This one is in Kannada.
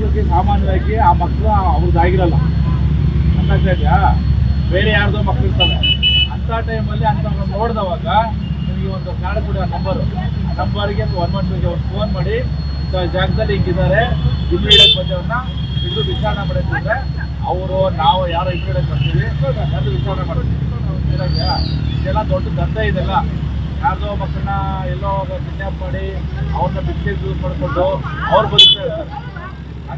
ಮಕ್ಕಳಿಗೆ ಸಾಮಾನ್ಯವಾಗಿ ಆ ಮಕ್ಕಳು ಅವ್ರದ್ದು ಆಗಿರಲ್ಲ ಅರ್ಥ ಇದೆಯಾ ಬೇರೆ ಯಾರ್ದೋ ಮಕ್ಳು ಇರ್ತವೆ ಅಂಥ ಟೈಮಲ್ಲಿ ಅಂಥವ್ರು ನೋಡಿದವಾಗ ನಿಮಗೆ ಒಂದು ಕಾರ್ಡ್ ಕೊಡಿ ಆ ನಂಬರು ನಂಬರ್ಗೆ ಒನ್ ಒನ್ ಟೂಗೆ ಒಂದು ಫೋನ್ ಮಾಡಿ, ಇಂಥ ಜಾಗದಲ್ಲಿ ಹಿಂಗಿದ್ದಾರೆ ಇಮ್ಮಿಡಿಯೇಟ್ ಬಂದವ್ರನ್ನ ಹಿಡಿದು ವಿಚಾರಣೆ ಮಾಡಿದ್ರೆ ಅವರು, ನಾವು ಯಾರೋ ಇಮ್ಮಿಡಿಯೇಟ್ ಬರ್ತೀವಿ ಅದು ವಿಚಾರಣೆ ಮಾಡ್ತೀವಿ? ಇದೆಲ್ಲ ದೊಡ್ಡ ದಂಧೆ ಇದೆಲ್ಲ. ಯಾರ್ದೋ ಮಕ್ಕಳನ್ನ ಎಲ್ಲೋ ಕಿಡ್ನಾಪ್ ಮಾಡಿ ಅವ್ರನ್ನ ಬಿಸ್ನೆಸ್ ಯೂಸ್ ಮಾಡಿಕೊಂಡು ಅವ್ರು ಬದುಕ್ತಾ ಇರ್ತಾರೆ.